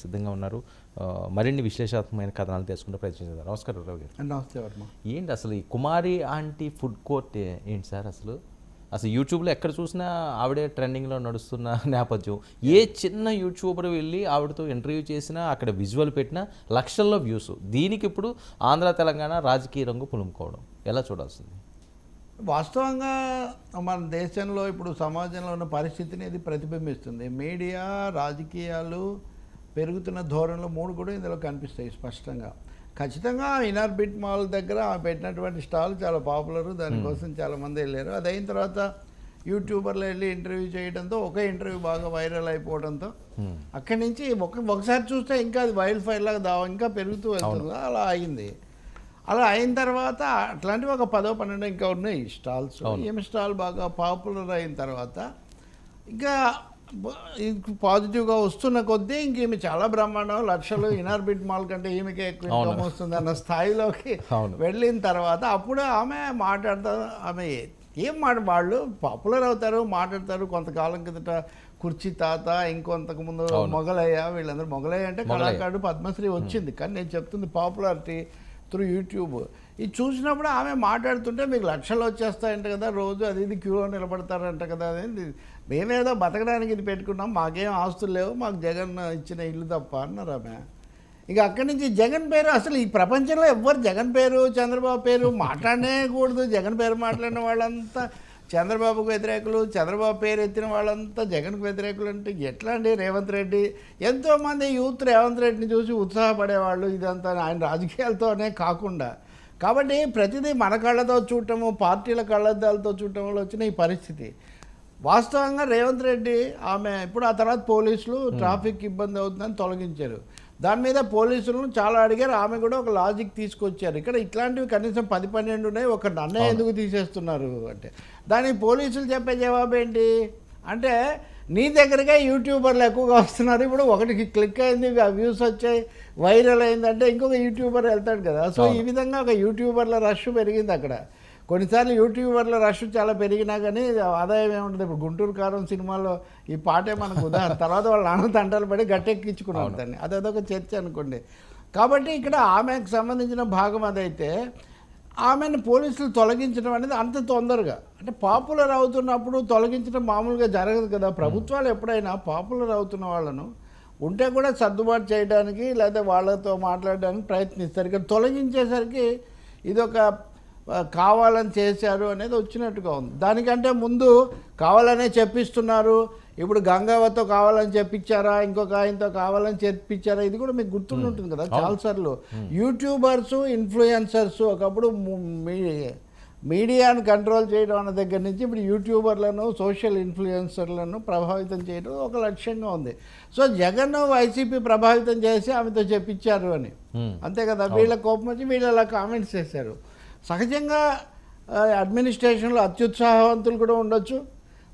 సిద్ధంగా ఉన్నారు. మరిన్ని విశ్లేషాత్మకమైన కథనాలు తెలుసుకుంటే ప్రయత్నించారు నమస్కారం రావు గారు. నమస్తే వర్మ. ఏంటి అసలు ఈ కుమారి ఆంటీ ఫుడ్ కోర్ట్ ఏంటి సార్ అసలు? అసలు యూట్యూబ్లో ఎక్కడ చూసినా ఆవిడే ట్రెండింగ్లో నడుస్తున్న నేపథ్యం. ఏ చిన్న యూట్యూబర్ వెళ్ళి ఆవిడతో ఇంటర్వ్యూ చేసినా అక్కడ విజువల్ పెట్టినా లక్షల్లో వ్యూస్. దీనికి ఇప్పుడు ఆంధ్ర తెలంగాణ రాజకీయ రంగు పులుముకోవడం. ఎలా చూడాల్సింది? వాస్తవంగా మన దేశంలో ఇప్పుడు సమాజంలో ఉన్న పరిస్థితిని ఇది ప్రతిబింబిస్తుంది. మీడియా రాజకీయాలు పెరుగుతున్న ధోరణిలో మూడు కూడా ఇందులో కనిపిస్తాయి స్పష్టంగా. ఖచ్చితంగా ఇనార్బిట్ మాల్ దగ్గర ఆమె పెట్టినటువంటి స్టాల్ చాలా పాపులర్ దానికోసం చాలామంది వెళ్ళారు. అది అయిన తర్వాత యూట్యూబర్లు వెళ్ళి ఇంటర్వ్యూ చేయడంతో ఒక ఇంటర్వ్యూ బాగా వైరల్ అయిపోవడంతో అక్కడి నుంచి ఒక ఒకసారి చూస్తే ఇంకా అది వైల్డ్ ఫైర్ లాగా దా ఇంకా పెరుగుతూ వెళ్తుంది? అలా అయింది. అలా అయిన తర్వాత అట్లాంటివి ఒక పదో పన్నెండు ఇంకా ఉన్నాయి స్టాల్స్. ఏమి స్టాల్ బాగా పాపులర్ అయిన తర్వాత ఇంకా పాజిటివ్గా వస్తున్న కొద్దీ ఇంక ఈమె చాలా బ్రహ్మాండం లక్షలు ఇనార్బిట్ మాల్ కంటే ఈమెకే ఎక్కువ ఇన్కమ్ వస్తుంది అన్న స్థాయిలోకి. వెళ్ళిన తర్వాత అప్పుడు ఆమె మాట్లాడతా ఆమె ఏం మాట వాళ్ళు పాపులర్ అవుతారు మాట్లాడతారు. కొంతకాలం కిందట కుర్చీ తాత ఇంకొంతకు ముందు మొగలయ్య వీళ్ళందరూ మొగలయ్య అంటే కళాకారుడు పద్మశ్రీ వచ్చింది. కానీ నేను చెప్తుంది పాపులారిటీ త్రూ యూట్యూబ్. ఇది చూసినప్పుడు ఆమె మాట్లాడుతుంటే మీకు లక్షలు వచ్చేస్తాయంట కదా రోజు అది ఇది క్యూలో నిలబడతారంట కదా అది మేమేదో బతకడానికి ఇది పెట్టుకున్నాం మాకేం ఆస్తులు లేవు మాకు జగన్ ఇచ్చిన ఇల్లు తప్ప అన్నారు ఆమె. ఇక అక్కడి నుంచి జగన్ పేరు అసలు ఈ ప్రపంచంలో ఎవ్వరు జగన్ పేరు చంద్రబాబు పేరు మాట్లాడనే కూడదు జగన్ పేరు మాట్లాడిన వాళ్ళంతా చంద్రబాబుకు వ్యతిరేకులు చంద్రబాబు పేరు ఎత్తిన వాళ్ళంతా జగన్కు వ్యతిరేకులు అంటే ఎట్లా అండి రేవంత్ రెడ్డి? ఎంతోమంది యూత్ రేవంత్ రెడ్డిని చూసి ఉత్సాహపడేవాళ్ళు ఇదంతా ఆయన రాజకీయాలతోనే కాకుండా. కాబట్టి ప్రతిదీ మన కళ్ళతో చూడటము పార్టీల కళ్ళద్దాలతో చూడటం వల్ల వచ్చిన ఈ పరిస్థితి. వాస్తవంగా రేవంత్ రెడ్డి ఆమె ఇప్పుడు ఆ తర్వాత పోలీసులు ట్రాఫిక్ ఇబ్బంది అవుతుందని తొలగించారు. దాని మీద పోలీసులను చాలా అడిగారు. ఆమె కూడా ఒక లాజిక్ తీసుకొచ్చారు. ఇక్కడ ఇట్లాంటివి కనీసం పది పన్నెండు ఉన్నాయి. ఒక నన్నే ఎందుకు తీసేస్తున్నారు అంటే. దానికి పోలీసులు చెప్పే జవాబు ఏంటి? అంటే నీ దగ్గరగా యూట్యూబర్లు ఎక్కువగా వస్తున్నారు. ఇప్పుడు ఒకటికి క్లిక్ అయింది వ్యూస్ వచ్చాయి వైరల్ అయిందంటే ఇంకొక యూట్యూబర్ వెళ్తాడు కదా. సో ఈ విధంగా ఒక యూట్యూబర్ల రష్ పెరిగింది అక్కడ. కొన్నిసార్లు యూట్యూబర్ల రష్ చాలా పెరిగినా కానీ ఆదాయం ఏముంటుంది? ఇప్పుడు గుంటూరు కారం సినిమాలో ఈ పాటే మనకు ఉదాహరణ తర్వాత వాళ్ళు నాన్న తంటలు పడి గట్టెక్కించుకున్నారు దాన్ని. అదొక చర్చ అనుకోండి. కాబట్టి ఇక్కడ ఆమెకు సంబంధించిన భాగం అదైతే ఆమెను పోలీసులు తొలగించడం అనేది అంత తొందరగా. అంటే పాపులర్ అవుతున్నప్పుడు తొలగించడం మామూలుగా జరగదు కదా. ప్రభుత్వాలు ఎప్పుడైనా పాపులర్ అవుతున్న వాళ్ళను ఉంటే కూడా సర్దుబాటు చేయడానికి లేదా వాళ్ళతో మాట్లాడడానికి ప్రయత్నిస్తారు. ఇక్కడ తొలగించేసరికి ఇది ఒక ఆ, కావాలని చేశారు అనేది వచ్చినట్టుగా ఉంది. దానికంటే ముందు కావాలనే చెప్పిస్తున్నారు. ఇప్పుడు గంగావతో కావాలని చెప్పించారా ఇంకొక ఆయనతో కావాలని చెప్పించారా ఇది కూడా మీకు గుర్తుండి ఉంటుంది కదా చాలాసార్లు. యూట్యూబర్స్ ఇన్ఫ్లుయెన్సర్స్ ఒకప్పుడు మీడియాను కంట్రోల్ చేయడం అన్న దగ్గర నుంచి ఇప్పుడు యూట్యూబర్లను సోషల్ ఇన్ఫ్లుయెన్సర్లను ప్రభావితం చేయడం ఒక లక్ష్యంగా ఉంది. సో జగన్ వైసీపీ ప్రభావితం చేసి ఆమెతో చెప్పించారు అని. Hmm. అంతే కదా వీళ్ళ కోపం వచ్చి వీళ్ళు అలా కామెంట్స్ చేశారు. సహజంగా అడ్మినిస్ట్రేషన్లో అత్యుత్సాహవంతులు కూడా ఉండొచ్చు.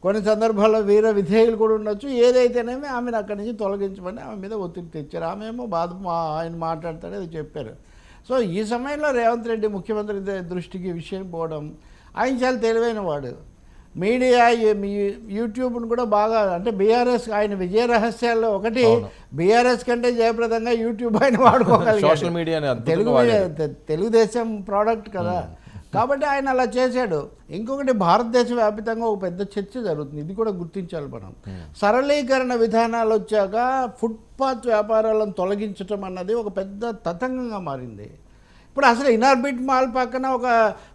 కొన్ని సందర్భాల్లో వీర విధేయులు కూడా ఉండొచ్చు. ఏదైతేనేమి ఆమెను అక్కడి నుంచి తొలగించమని ఆమె మీద ఒత్తిడి తెచ్చారు. ఆమె ఏమో బాధ ఆయన మాట్లాడతాడు అది చెప్పారు. సో ఈ సమయంలో రేవంత్ రెడ్డి ముఖ్యమంత్రి దృష్టికి విషయం పోవడం ఆయన చాలా తెలివైన వాడు మీడియా యూట్యూబ్ను కూడా బాగా అంటే బీఆర్ఎస్ ఆయన విజయ రహస్యాల్లో ఒకటి బీఆర్ఎస్ కంటే జయప్రదంగా యూట్యూబ్ ఆయన వాడుకోగలిగాడు. సోషల్ అద్భుతంగా తెలుగు తెలుగుదేశం ప్రోడక్ట్ కదా. కాబట్టి ఆయన అలా చేశాడు. ఇంకొకటి భారతదేశ వ్యాపితంగా ఒక పెద్ద చర్చ జరుగుతుంది. ఇది కూడా గుర్తించాలి మనం. సరళీకరణ విధానాలు వచ్చాక ఫుట్పాత్ వ్యాపారాలను తొలగించటం అన్నది ఒక పెద్ద తతంగంగా మారింది. ఇప్పుడు అసలు ఇనార్బిట్ మాల్ పక్కన ఒక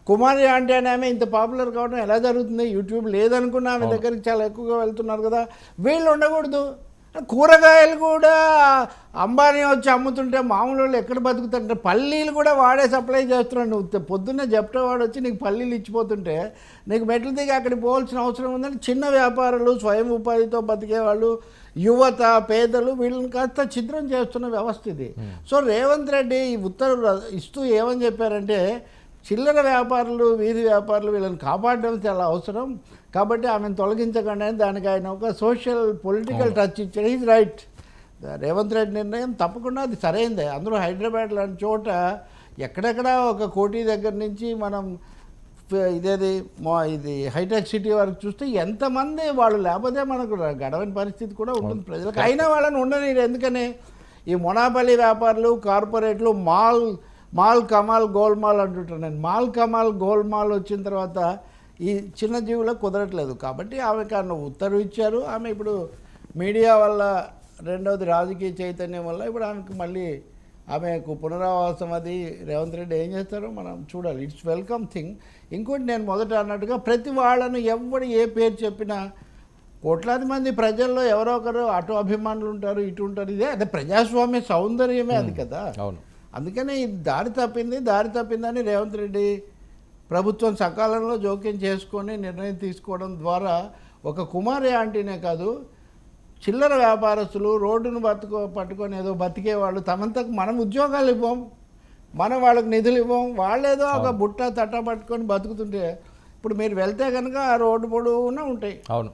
కుమారి ఆంటీ అనే ఆమె ఇంత పాపులర్ కావడం ఎలా జరుగుతుంది? యూట్యూబ్ లేదనుకున్న ఆమె దగ్గరికి చాలా ఎక్కువగా వెళ్తున్నారు కదా. వీళ్ళు ఉండకూడదు. కూరగాయలు కూడా అంబానీ వచ్చి అమ్ముతుంటే మామూలు వాళ్ళు ఎక్కడ బతుకుతుంటే పల్లీలు కూడా వాడే సప్లై చేస్తున్నాడు. నువ్వు పొద్దున్నే వాడు వచ్చి నీకు పల్లీలు ఇచ్చిపోతుంటే నీకు మెట్లు దిగి అక్కడికి పోవాల్సిన అవసరం ఉందని చిన్న వ్యాపారులు స్వయం ఉపాధితో బతికే వాళ్ళు యువత పేదలు వీళ్ళని కాస్త ఛిద్రం చేస్తున్న వ్యవస్థ ఇది. సో రేవంత్ రెడ్డి ఈ ఉత్తర్వులు ఇస్తూ ఏమని చెప్పారంటే చిల్లర వ్యాపారులు వీధి వ్యాపారులు వీళ్ళని కాపాడడం చాలా అవసరం. కాబట్టి ఆమెను తొలగించకుండా దానికి ఆయన ఒక సోషల్ పొలిటికల్ టచ్ ఇచ్చాడు. ఈజ్ రైట్ రేవంత్ రెడ్డి నిర్ణయం తప్పకుండా అది సరైందే. అందరూ హైదరాబాద్ లాంటి చోట ఎక్కడెక్కడ ఒక కోటి దగ్గర నుంచి మనం ఇదేది మా ఇది హైటెక్ సిటీ వరకు చూస్తే ఎంతమంది వాళ్ళు లేకపోతే మనకు గడవని పరిస్థితి కూడా ఉంటుంది ప్రజలకు. అయినా వాళ్ళని ఉండని ఎందుకని? ఈ మొనాపల్లి వ్యాపారులు కార్పొరేట్లు మాల్ మాల్ కమాల్ గోల్మాల్ అంటుంటాను నేను మాల్ కమాల్ గోల్మాల్ వచ్చిన తర్వాత ఈ చిన్న జీవులకు కుదరట్లేదు కాబట్టి ఆమెకు అన్న ఉత్తర్వు ఇచ్చారు. ఆమె ఇప్పుడు మీడియా వల్ల రెండవది రాజకీయ చైతన్యం వల్ల ఇప్పుడు ఆమెకు మళ్ళీ ఆమెకు పునరావాసం అది రేవంత్ రెడ్డి ఏం చేస్తారో మనం చూడాలి. ఇట్స్ వెల్కమ్ థింగ్ ఇంకోటి నేను మొదట అన్నట్టుగా ప్రతి వాళ్ళను ఎవడు ఏ పేరు చెప్పినా కోట్లాది మంది ప్రజల్లో ఎవరో ఒకరు అటు అభిమానులు ఉంటారు ఇటు ఉంటారు. ఇదే అదే ప్రజాస్వామ్య సౌందర్యమే అది కదా. అవును. అందుకనే ఇది దారి తప్పింది దారి తప్పిందని రేవంత్ రెడ్డి ప్రభుత్వం సకాలంలో జోక్యం చేసుకొని నిర్ణయం తీసుకోవడం ద్వారా ఒక కుమారి ఆంటీనే కాదు చిల్లర వ్యాపారస్తులు రోడ్డును బతుకో పట్టుకొని ఏదో బతికే వాళ్ళు తమంతకు మనం ఉద్యోగాలు ఇవ్వం మనం వాళ్ళకి నిధులు ఇవ్వం వాళ్ళేదో ఒక బుట్ట తట్ట పట్టుకొని బతుకుతుంటే ఇప్పుడు మీరు వెళ్తే కనుక ఆ రోడ్డు పొడవునా ఉంటాయి. అవును.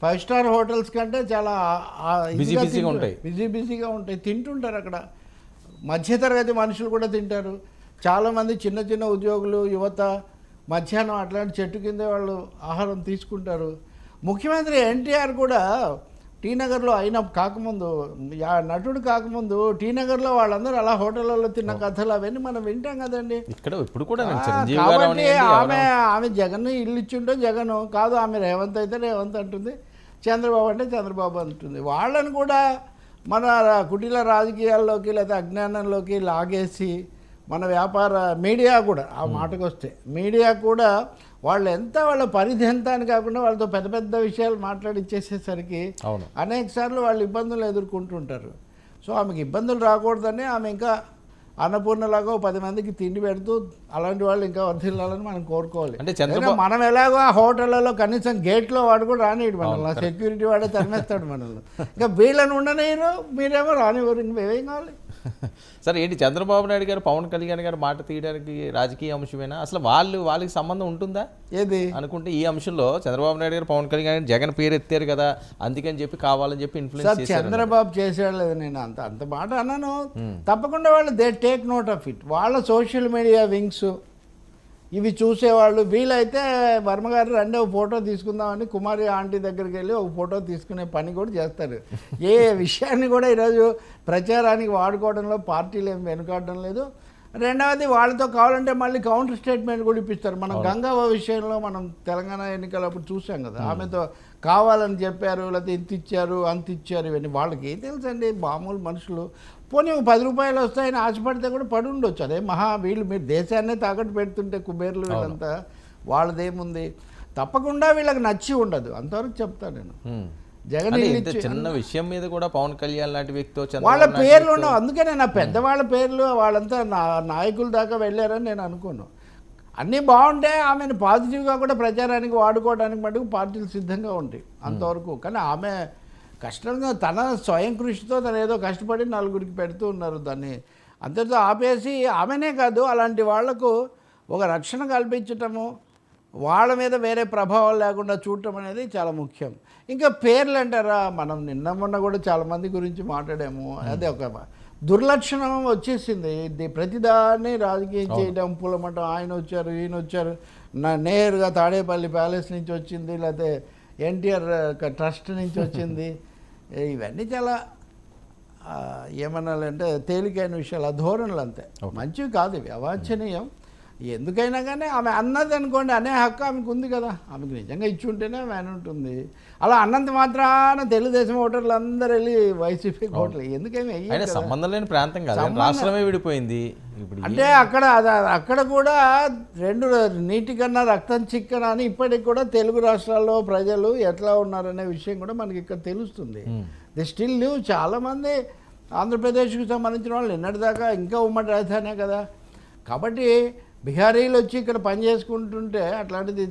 ఫైవ్ స్టార్ హోటల్స్ కంటే చాలా బిజీ బిజీగా. ఉంటాయి. బిజీ బిజీగా ఉంటాయి. తింటుంటారు అక్కడ. మధ్యతరగతి మనుషులు కూడా తింటారు. చాలామంది చిన్న చిన్న ఉద్యోగులు యువత మధ్యాహ్నం అట్లాంటి చెట్టు కింద వాళ్ళు ఆహారం తీసుకుంటారు. ముఖ్యమంత్రి ఎన్టీఆర్ కూడా టీ నగర్లో అయిన కాకముందు నటుడు కాకముందు టీ నగర్లో వాళ్ళందరూ అలా హోటళ్ళలో తిన్న కథలు అవన్నీ మనం వింటాం కదండి. ఇక్కడ ఇప్పుడు కూడా కాబట్టి ఆమె ఆమె జగన్ ఇల్లు ఇచ్చింటే జగన్ కాదు ఆమె రేవంత్ అయితే రేవంత్ అంటుంది చంద్రబాబు అంటే చంద్రబాబు అంటుంది. వాళ్ళని కూడా మన కుటీల రాజకీయాల్లోకి లేదా అజ్ఞానంలోకి లాగేసి మన వ్యాపార మీడియా కూడా ఆ మాటకు వస్తే మీడియా కూడా వాళ్ళు ఎంత వాళ్ళ పరిధి ఎంత అని కాకుండా వాళ్ళతో పెద్ద పెద్ద విషయాలు మాట్లాడిచ్చేసేసరికి అనేక సార్లు వాళ్ళు ఇబ్బందులు ఎదుర్కొంటుంటారు. సో ఆమెకి ఇబ్బందులు రాకూడదని ఆమె ఇంకా అన్నపూర్ణలాగా పది మందికి తిండి పెడుతూ అలాంటి వాళ్ళు ఇంకా వర్ధిల్లాలని మనం కోరుకోవాలి. అంటే మనం ఎలాగో ఆ హోటళ్ళలో కనీసం గేట్లో వాడు కూడా రానియడు మనల్ని. సెక్యూరిటీ వాడే తరిమేస్తాడు మనల్ని. ఇంకా వీళ్ళని ఉండనేరు మీరేమో రానివ్వరు ఇంక మేమేం కావాలి? సరే ఏంటి చంద్రబాబు నాయుడు గారు పవన్ కళ్యాణ్ గారు మాట తీయడానికి రాజకీయ అంశమేనా? అసలు వాళ్ళు వాళ్ళకి సంబంధం ఉంటుందా? ఏది? అనుకుంటే ఈ అంశంలో చంద్రబాబు నాయుడు గారు పవన్ కళ్యాణ్ గారు జగన్ పేరు ఎత్తారు కదా అందుకని చెప్పి కావాలని చెప్పి ఇన్ఫ్లుయెన్స్ చంద్రబాబు చేసాడు లేదు నేను అంత అంత మాట అన్నాను. తప్పకుండా వాళ్ళు they take note of it వాళ్ళ సోషల్ మీడియా వింగ్స్ ఇవి చూసేవాళ్ళు. వీలైతే వర్మ గారు రండి ఒక ఫోటో తీసుకుందామని కుమారి ఆంటీ దగ్గరికి వెళ్ళి ఒక ఫోటో తీసుకునే పని కూడా చేస్తారు. ఏ విషయాన్ని కూడా ఈరోజు ప్రచారానికి వాడుకోవడంలో పార్టీలు ఏం వెనుకాడడం లేదు. రెండవది వాళ్ళతో కావాలంటే మళ్ళీ కౌంటర్ స్టేట్మెంట్ కూడా ఇప్పిస్తారు. మనం గంగవ్వ విషయంలో మనం తెలంగాణ ఎన్నికలప్పుడు చూసాం కదా ఆమెతో కావాలని చెప్పారు లేకపోతే ఇంత ఇచ్చారు అంత ఇచ్చారు ఇవన్నీ. వాళ్ళకి ఏం తెలుసండి? మామూలు మనుషులు పోనీ ఒక పది రూపాయలు వస్తాయని ఆశపడితే కూడా పడి ఉండొచ్చు. అదే మహా వీళ్ళు మీరు దేశాన్నే తాకట్టు పెడుతుంటే కుబేర్లు వీళ్ళంతా వాళ్ళదేముంది? తప్పకుండా వీళ్ళకి నచ్చి ఉండదు. అంతవరకు చెప్తాను నేను. జగన్ చిన్న విషయం మీద కూడా పవన్ కళ్యాణ్ లాంటి వ్యక్తితో వాళ్ళ పేర్లు ఉండవు అందుకనే నా పెద్దవాళ్ళ పేర్లు వాళ్ళంతా నా నాయకుల దాకా వెళ్ళారని నేను అనుకోను. అన్నీ బాగుంటే ఆమెను పాజిటివ్గా కూడా ప్రచారానికి వాడుకోవడానికి మటుకు పార్టీలు సిద్ధంగా ఉంటాయి. అంతవరకు. కానీ ఆమె కష్టంగా తన స్వయం కృషితో తను ఏదో కష్టపడి నలుగురికి పెడుతూ ఉన్నారు దాన్ని. అంతటితో ఆపేసి ఆమెనే కాదు అలాంటి వాళ్ళకు ఒక రక్షణ కల్పించటము వాళ్ళ మీద వేరే ప్రభావం లేకుండా చూడటం అనేది చాలా ముఖ్యం. ఇంకా పేర్లు అంటారా? మనం నిన్న మొన్న కూడా చాలా మంది గురించి మాట్లాడాము. అదే ఒక దుర్లక్షణం వచ్చేసింది. ప్రతిదాన్ని రాజకీయం చేయడం పులమటం ఆయన వచ్చారు ఈయన వచ్చారు నా నేరుగా తాడేపల్లి ప్యాలెస్ నుంచి వచ్చింది లేకపోతే ఎన్టీఆర్ ట్రస్ట్ నుంచి వచ్చింది. ఇవన్నీ చాలా ఏమనాలంటే తేలికైన విషయాలు ఆ ధోరణులు అంతే. మంచివి కాదు ఇవి. అవాంఛనీయం. ఎందుకైనా కానీ ఆమె అన్నది అనుకోండి అనే హక్కు ఆమెకు ఉంది కదా. ఆమెకు నిజంగా ఇచ్చి ఉంటేనే ఆమె ఉంటుంది. అలా అన్నంత మాత్రాన తెలుగుదేశం ఓటర్లు అందరూ వెళ్ళి వైసీపీ ఓటర్లు కదా. సంబంధం లేని ప్రాంతం కాదు. రాష్ట్రమే విడిపోయింది. అంటే అక్కడ అద- అక్కడ కూడా రెండు నీటి కన్నా రక్తం చిక్కన అని ఇప్పటికి కూడా తెలుగు రాష్ట్రాల్లో ప్రజలు ఎట్లా ఉన్నారనే విషయం కూడా మనకి ఇక్కడ తెలుస్తుంది. ది స్టిల్ లివ్ చాలామంది ఆంధ్రప్రదేశ్కి సంబంధించిన వాళ్ళు నిన్నటిదాకా ఇంకా ఉమ్మడి రాజధానే కదా. కాబట్టి బిహారీలు వచ్చి ఇక్కడ పని చేసుకుంటుంటే అట్లాంటిది